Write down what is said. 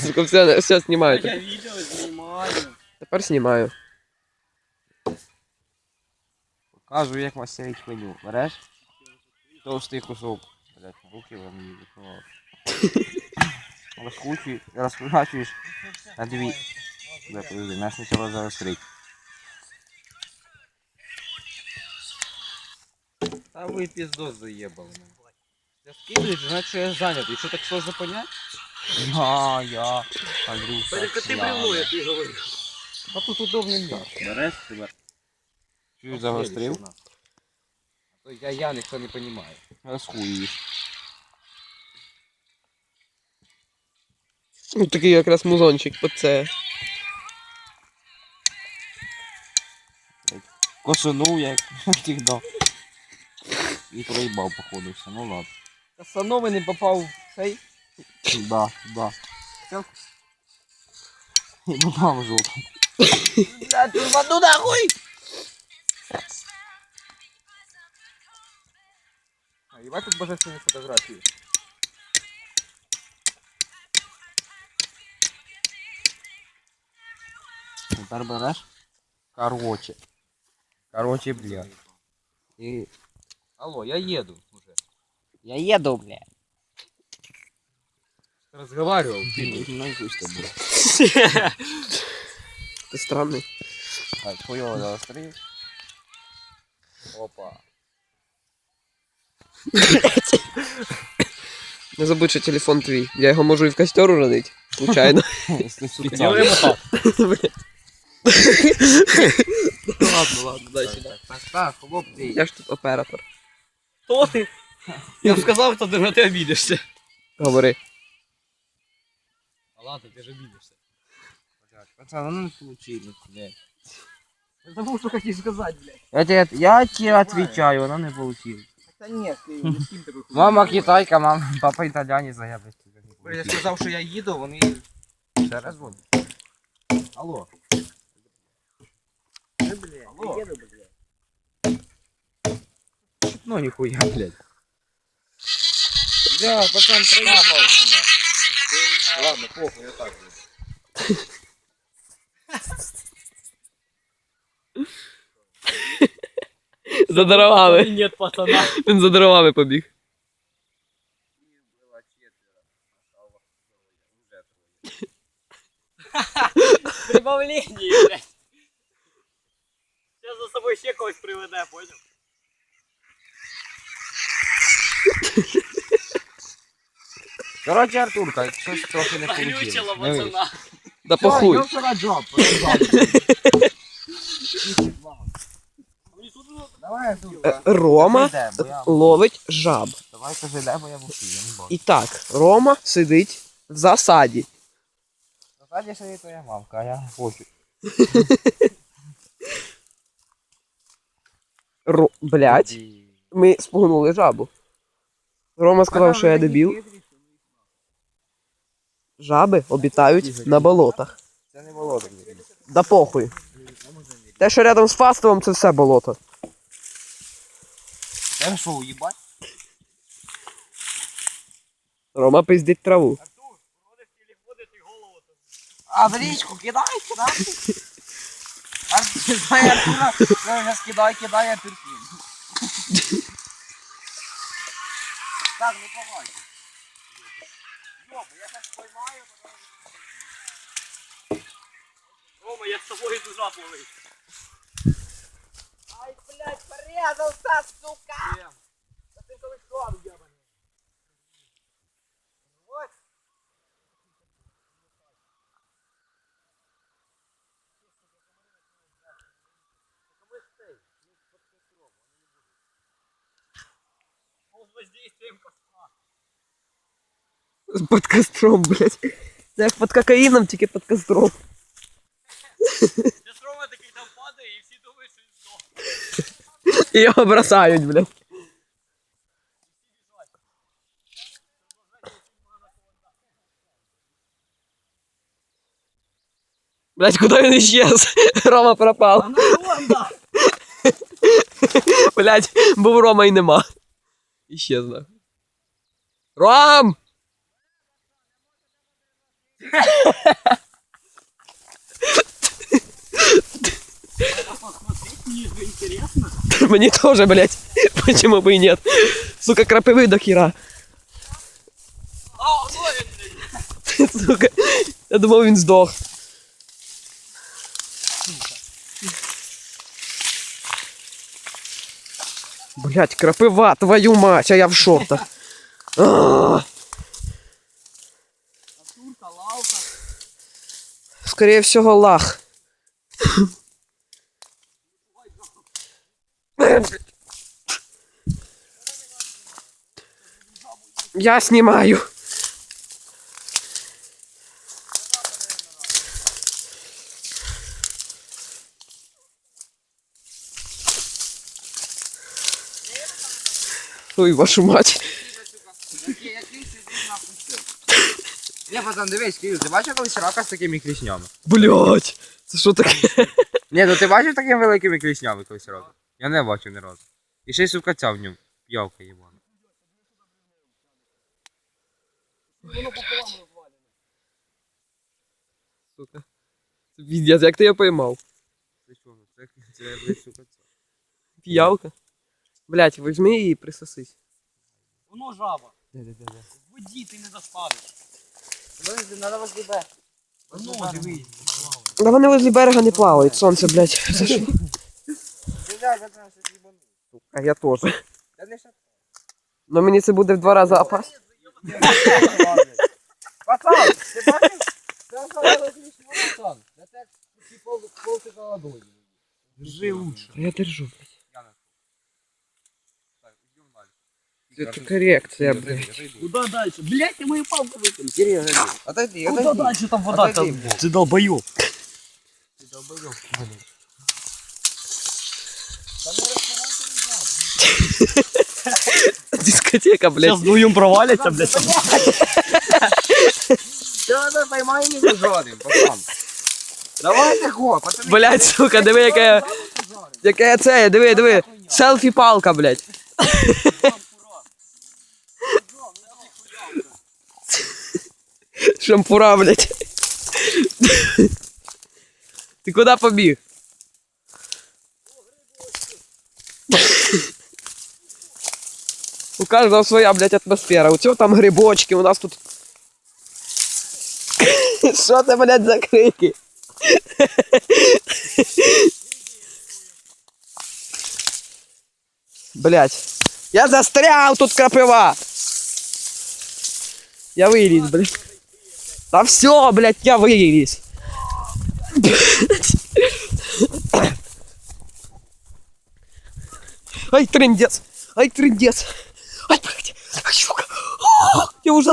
Сука, все, все знімаю. Я відео знімаю. Тепер знімаю. Покажу, як мастерить хуйню. Береш? Товстий кусок. Блять, руки вам не відкривав. Розкручуєш, розкручуєш на дві. Бля, подожди, нас почало заострить. Та ви піздос заєбали. Я скидываете, значит, я занят. И что так сложно понять? Я, я, Андрюша. я. ты говорю. А тут удобный мяч. Береш себе. Чуть загострив, А то я, я никто не понимает. розхуєш. Ну, такий якраз музончик під це. Косунув як тігда. І проїбав, походу, все, ну ладно. Касановий не попав в цей. Да, да. І попав в жопу. Блядь, урвану нахуй! А, ебать тут божественные фотографии. Тепер береш. Короче. Короче, бля. І... Алло, я еду уже. Я їду, бля. Разговаривал. Ну, і пусть тобі. Ти странний. Так, хуйово заострив. Опа. Не забудь, що телефон твій. Я його можу і в костер уронити. Случайно. Якщо спеціально. так. Блядь. ладно, ладно, дай сюди. Так, так, хлопці. Я ж тут оператор. Кто ты? Я бы сказал, что ты, ты обидишься. Говори. А ладно, ты же обидишься. Пацан, ну не получилось, блядь. Я забыл, что хотел сказать, блядь. Я тебе, я тебе отвечаю, воно не получилось. Да нет, ты не с кем такой хуй. Мама китайка, мама, папа итальянец, а я блядь, тебе не Я получилось. сказал, что я еду, вони... Ще раз буду. Алло. Алло. Ну нихуя, блядь. Бля, пацан, проебался. Ладно, похуй, я так буду. За дровами. Нет, пацана. Він за дровами побіг. Прибавление, блядь. Сейчас за собой ще когось приведе, понял? Короче, Артурка, щось трохи не получилось. Глючило Не вийшло. пацана. Да похуй. вчора джоб, Давай, Е, Артурка. Рома я- ловить жаб. Давай кажи, де, бо я в уші, я не бачу. І так, Рома сидить в засаді. Насправді ще є твоя мамка, а я хочу. Ро... Блять, ми спугнули жабу. Рома сказав, що я дебіл. Жаби обітають на болотах. Це не болото. Да похуй. Те, що рядом з Фастовом, це все болото. Це що, уїбать? Рома пиздить траву. Артур, А в річку кидай, кидай. Артур, дай Артура, зараз кидай, кидай, Артур. Так, не помагай. Йоба, я зараз поймаю, Рома, я с тобой иду жаб ловить. Ай, блядь, порезался, сука! Да ты коли шлам, ебаный. Вот. Воздействием костра. Під костром, блять. Це як під кокаїном, тільки під костром. Сейчас Рома такий там падає і всі думають, що він здох. І його бросають, блядь. Блять, куди він исчез? Рома пропав. Анаконда! Блять, був Рома і нема. Іщез нахуй. Ром! Мені тоже, блядь. Почему бы и нет? Сука, крапивы до хера. Сука. Я думав, він здох. Блять, крапива, твою мать, а я в шортах. А. Скорее всего, лах. Я снимаю. Ой, вашу мать. Ні, пацан, дивись, Кирил, ти бачив колись рака з такими клішнями? Блять. Це що таке? Ні, ну ти бачив такими великими клішнями колись рака? Я не бачив ні разу. І ще й сука ця в ньому. П'явка їбана. Сука. Це як ти я поймав? Це що? Це, це блядь, сука ця. Піявка. Блять, візьми її і присосись. Воно жаба. Де-де-де. В воді ти не доставиш. Дивись. Да вони возле берега не плавають, сонце, що? Блядь. А я теж. Но мені це буде в два рази опасно. Пацан, ти бачив? Це особливо клішня, пацан. Це так, типу, полтика ладоні. Держи лучше. Я держу. Я на Так, йдем Це корекція, блядь. Куда дальше? Блять, ти мою палку викинув. Кирилл, отойди, Куда отойди. дальше там вода? Отойди, Там... Бог. Ти долбойоб. Ти долбойоб. Дискотека, блядь. Сейчас вдвоем провалится, блядь. Давай поймаем его жодним, пацан. Давай тако, пацани. Блять, сука, диви, яке я. Яке я це, диви, диви. Селфі палка, блядь. Шампура, блядь. Ти куди побіг? У кожного своя, блядь, атмосфера. У цього там грибочки, у нас тут. Що це, блядь, за крики? Блять. Я застрял тут крапива. Я вылез, блядь. Да все, блядь, я вылез. Ай, трындец. Ай, трындец. Ай, блядь. Ай, сука. А, Я уже